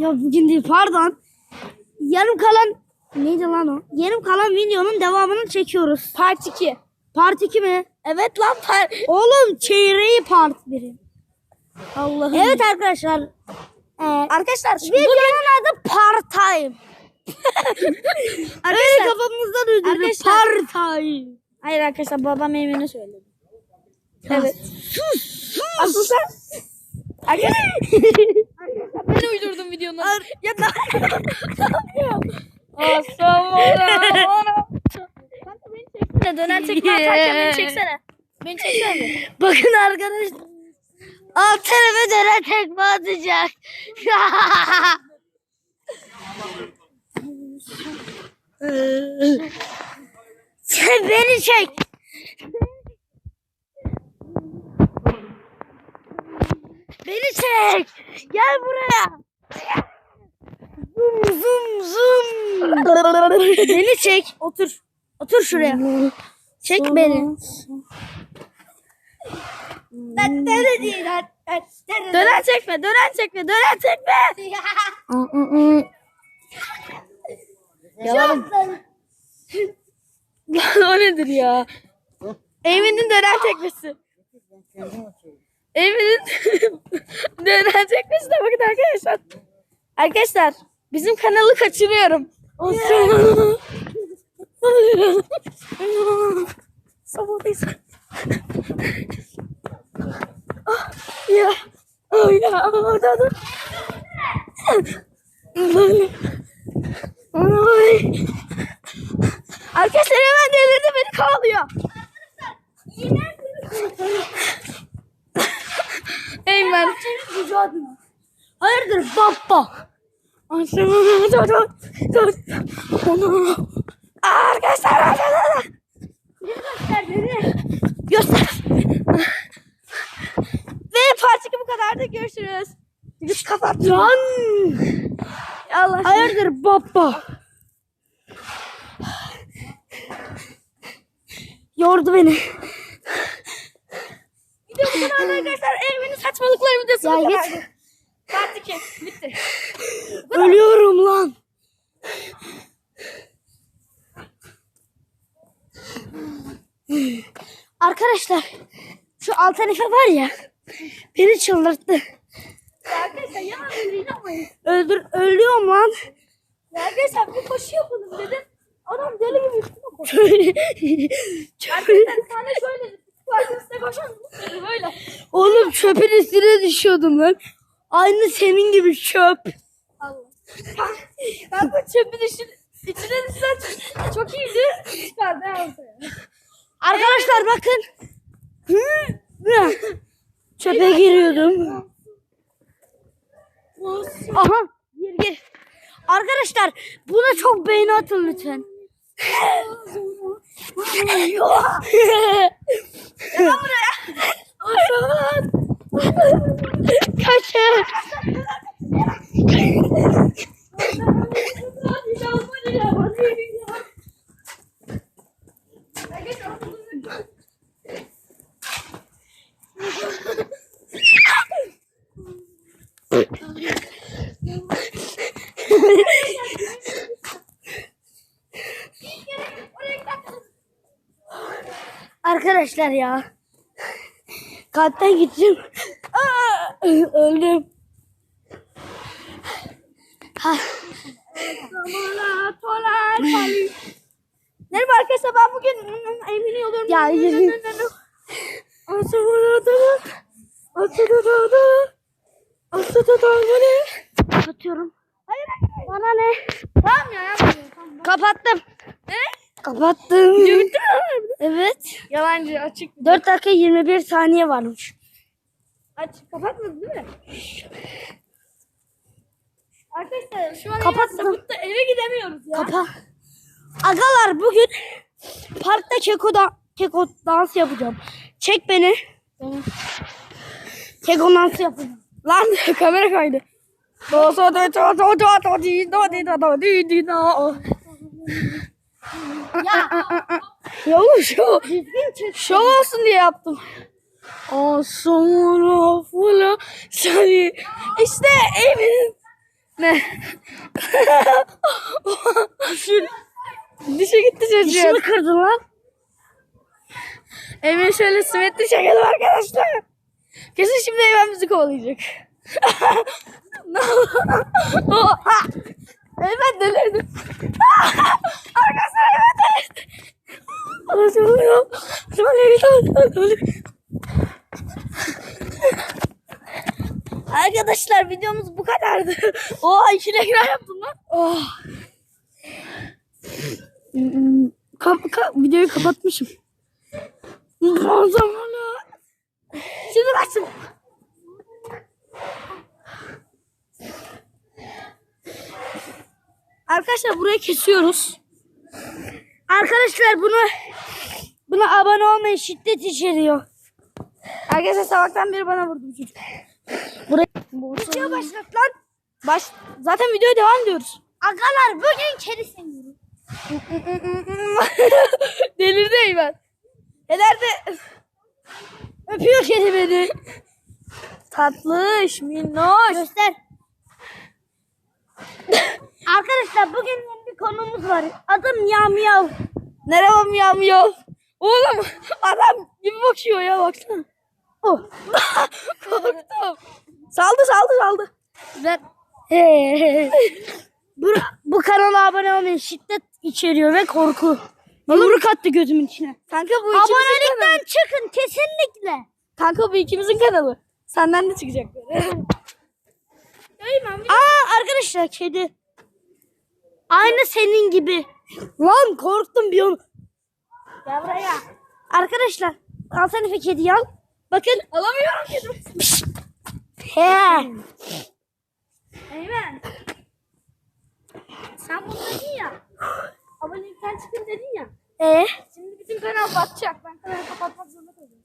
Ya bugün değil pardon. Yarım kalan neydi lan o? Yarım kalan videonun devamını çekiyoruz. Part 2. Part 2 mi? Evet lan part. Oğlum çeyreği part 1'i. Allah'ım. Evet arkadaşlar. Ee, Arkadaşlar videonun adı part time. Öyle Arkadaşlar, kafamızdan uydurduk. Arkadaşlar- Part time. hayır arkadaşlar babam emrini söyledi. Evet. Asıl sen Arkadaşlar ben uydurdum videonun. ya ne yapıyor? Aslan. Kanka. Dönen tekme atarken beni çeksene. Beni çeksene. Bakın arkadaşlar. Alt tarafa dönen tekme atacak. Sen beni çek. Beni çek. Gel buraya. Zoom zoom zoom. beni çek. Otur. Otur şuraya. Çek beni. Dönen çekme, dönen çekme, dönen çekme. Yalan. Lan o nedir ya? Emin'in dönen çekmesi. Emin'in çekmesi de bakın arkadaşlar. Arkadaşlar bizim kanalı kaçırıyorum. Olsun. Sabahdayız. Ah, ya. Oh ya. Orada da. Ay. Arkadaşlar hemen delirdi beni kovalıyor. Eymen. Hayırdır baba? Aşağı dur dur dur. Onu. Arkadaşlar arkadaşlar. Göster beni. Göster. Ve parça bu kadardı. Görüşürüz. Biz kapat. Allah. Hayırdır baba? Yordu beni. Video bu kadar arkadaşlar. Evinin saçmalıkları videosu Ya git. kadardı. Part 2. Bitti. Ölüyorum lan. Arkadaşlar şu Altanife var ya beni çıldırttı. Ya arkadaşlar yalan inanmayın. Öldür ölüyorum lan. Ya arkadaşlar bir koşu yapalım dedim. Adam deli gibi üstüme koşuyor. Arkadaşlar sana şöyle üstüne? Böyle. Oğlum çöpün üstüne düşüyordum lan. Aynı senin gibi çöp. Allah. Ben bu çöpün içine, içine düşsen çok iyiydi. Çıkardı. Arkadaşlar bakın. Çöpe giriyordum. Aha gir gir. Arkadaşlar buna çok beğeni atın lütfen. Yalan buraya. Aşağı. Kaçın. Arkadaşlar ya. Kalpten gideceğim. Aa, öldüm. Ha, Merhaba arkadaşlar ben bugün Emin'i yoluyorum. Ya, yürü. kapatıyorum. Hayır. Bana ne? Tamam ya. Kapattım. Ne? Kapattım. Evet. Yalancı açık. 4 dakika 21 saniye varmış. Aç. Kapatmadın değil mi? Arkadaşlar şu an Kapattım. Sabut'ta eve gidemiyoruz ya. Kapa. Agalar bugün parkta keko, da, keko dans yapacağım. Çek beni. Keko dansı yapacağım. Lan kamera kaydı. Do so do do do do do di do di do do di di do. Ya oğlum şu şov olsun diye yaptım. O sonra fula seni işte Emin Ne? Düşün. Dişe gitti çocuğun. Dişimi kırdın lan. Eymen şöyle simetri çekelim arkadaşlar. Kesin şimdi Eymen bizi kovalayacak. Eymen delirdi. arkadaşlar Eymen delirdi. Anasını oluyor. Arkadaşlar videomuz bu kadardı. Oha iki ekran yaptım lan. Oh. Kap, kap, videoyu kapatmışım. O zaman Şimdi kaçtım. Arkadaşlar burayı kesiyoruz. Arkadaşlar bunu buna abone olmayın şiddet içeriyor. Arkadaşlar sabahtan beri bana vurdu çocuk. Burayı Video başlat lan. baş zaten videoya devam ediyoruz. Agalar bugün kedi seviyorum. Delirdi Eymen. Nelerde? Öpüyor kedi beni. Tatlış, minnoş. Göster. Arkadaşlar bugün konumuz var. Adım Miyav. Merhaba miyav. Oğlum adam gibi bakıyor ya baksana. Oh. Korktum. Saldı saldı saldı. Ben bu, bu kanala abone olmayın. Şiddet içeriyor ve korku. Yumruk attı gözümün içine. kanka bu ikimizin Abonelikten kanalı. çıkın kesinlikle. Kanka bu ikimizin kanalı. Senden de çıkacak Aa arkadaşlar kedi. Aynı senin gibi. Lan korktum bir an. Gel buraya. Arkadaşlar al sen Efe kediyi al. Bakın. Alamıyorum kedimi. He. Eymen. Sen bunu dedin ya. Abonelikten çıkın dedin ya. Ee, Şimdi bizim kanal batacak. Ben kanalı kapatmak zorunda kalacağım.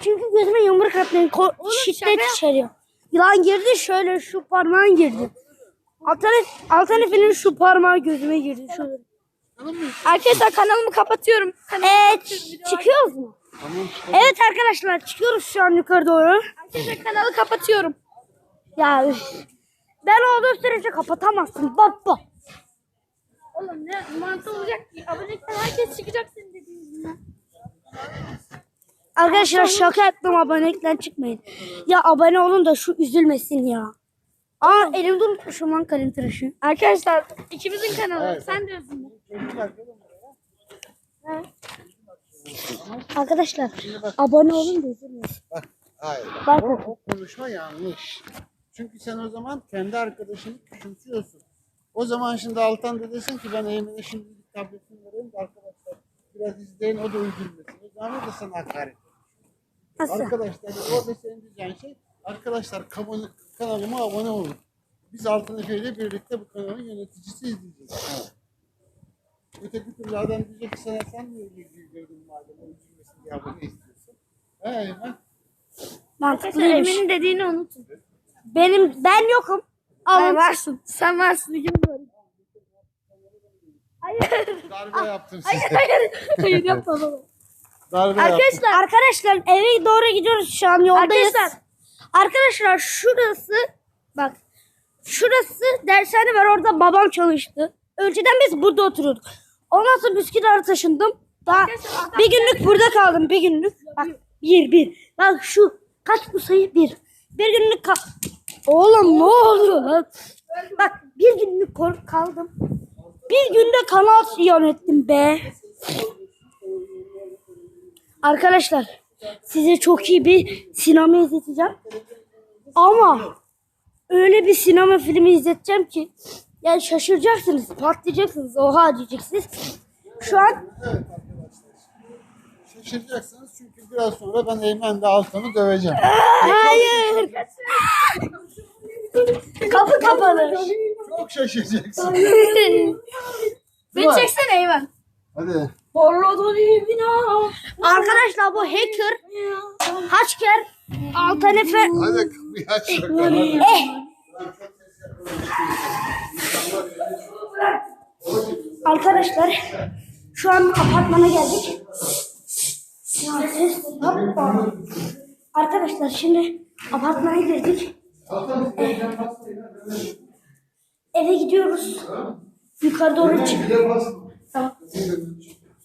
çünkü gözüme yumruk atmayın. Ko- Oğlum, şiddet şaka- içeriyor. Yılan girdi şöyle şu parmağın girdi. Altan, Altan Efe'nin şu parmağı gözüme girdi. Şöyle. Arkadaşlar kanalımı kapatıyorum. Kanalımı kapatıyorum. Video çıkıyoruz mu? Evet arkadaşlar çıkıyoruz şu an yukarı doğru. Arkadaşlar kanalı kapatıyorum. Ya üf. ben olduğum sürece kapatamazsın baba. Oğlum ne mantı olacak ki? Abonelikten herkes çıkacak senin dediğin yüzünden. Arkadaşlar şaka yaptım abonelikten çıkmayın. Ya abone olun da şu üzülmesin ya. Aa elimde unutmuşum lan kalem tıraşı. Arkadaşlar ikimizin kanalı. Sen de özünle. Arkadaşlar abone olun da üzülmeyin. Bak, hayır. Bak. O, o konuşma yanlış. Çünkü sen o zaman kendi arkadaşını küçümsüyorsun. O zaman şimdi Altan da desin ki ben Eymen'e şimdi bir tabletini vereyim de arkadaşlar biraz izleyin o da üzülmesin. O zaman da sana hakaret. Nasıl? Arkadaşlar orada senin diyeceğin şey arkadaşlar kabone- kanalıma abone olun. Biz Altan Efe ile birlikte bu kanalın yöneticisi izleyeceğiz. Öteki türlü adam diyecek ki sana sen niye girdin madem o üzülmesin diye abone istiyorsun. He Eymen? Mantıklıymış. Emin'in dediğini unutun. Benim ben yokum. Sen Alın. varsın. Sen varsın. İkimiz varız. Darbe yaptım size. Hayır. Hayır yapma baba. Darbe yaptım. Arkadaşlar. Arkadaşlar eve doğru gidiyoruz şu an yoldayız. Arkadaşlar. Arkadaşlar şurası bak şurası dershane var orada babam çalıştı. Önceden biz burada oturuyorduk. Ondan sonra Üsküdar'a taşındım. Daha bir günlük burada kaldım bir günlük. Bak bir bir. Bak şu kaç bu sayı bir. Bir günlük kal. Oğlum ne oluyor lan? Bak bir günlük kaldım. Bir günde kanal yönettim be. Arkadaşlar size çok iyi bir sinema izleteceğim. Ama öyle bir sinema filmi izleteceğim ki yani şaşıracaksınız, patlayacaksınız, oha diyeceksiniz. Şu an Şaşıracaksınız çünkü biraz sonra ben Eymen'le Altan'ı döveceğim. hayır. Kapı kapalı. Çok şaşıracaksın. Beni çeksene Eymen. Hadi. Arkadaşlar bu hacker, hacker, Altan Efe. Hadi kapıyı aç bakalım. Hadi. Eh. Arkadaşlar şu an apartmana geldik. Ya ses yapma. Arkadaşlar şimdi apartmana girdik. Eh. eve gidiyoruz. Yukarı doğru çık. Tamam.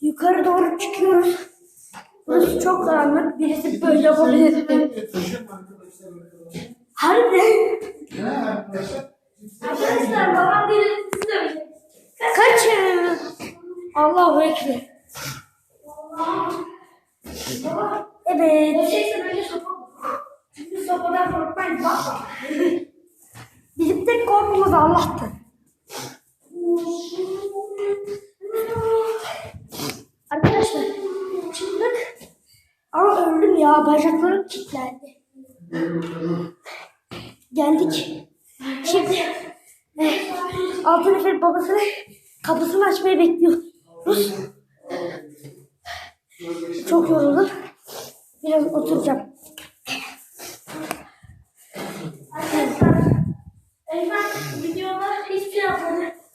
Yukarı doğru çıkıyoruz. Burası çok karanlık. Birisi böyle yapabilir. Taşım arkadaşlar babam delirtti de Kaçın. Allahu Ekber. Evet. Çünkü sopadan korkmayın bak. Bizim tek korkumuz Allah'tı. Ya. Bacaklarım kilitlendi. Geldik. Şimdi eh, altın efer babasının kapısını açmayı bekliyoruz. Çok yoruldum. Biraz oturacağım. Şey.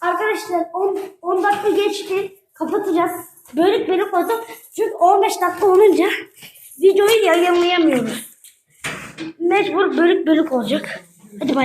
Arkadaşlar 10, 10 dakika geçti. Kapatacağız. Bölük bölük oldu. Çünkü 15 dakika olunca videoyu yayınlayamıyoruz. Mecbur bölük bölük olacak. Hadi bay.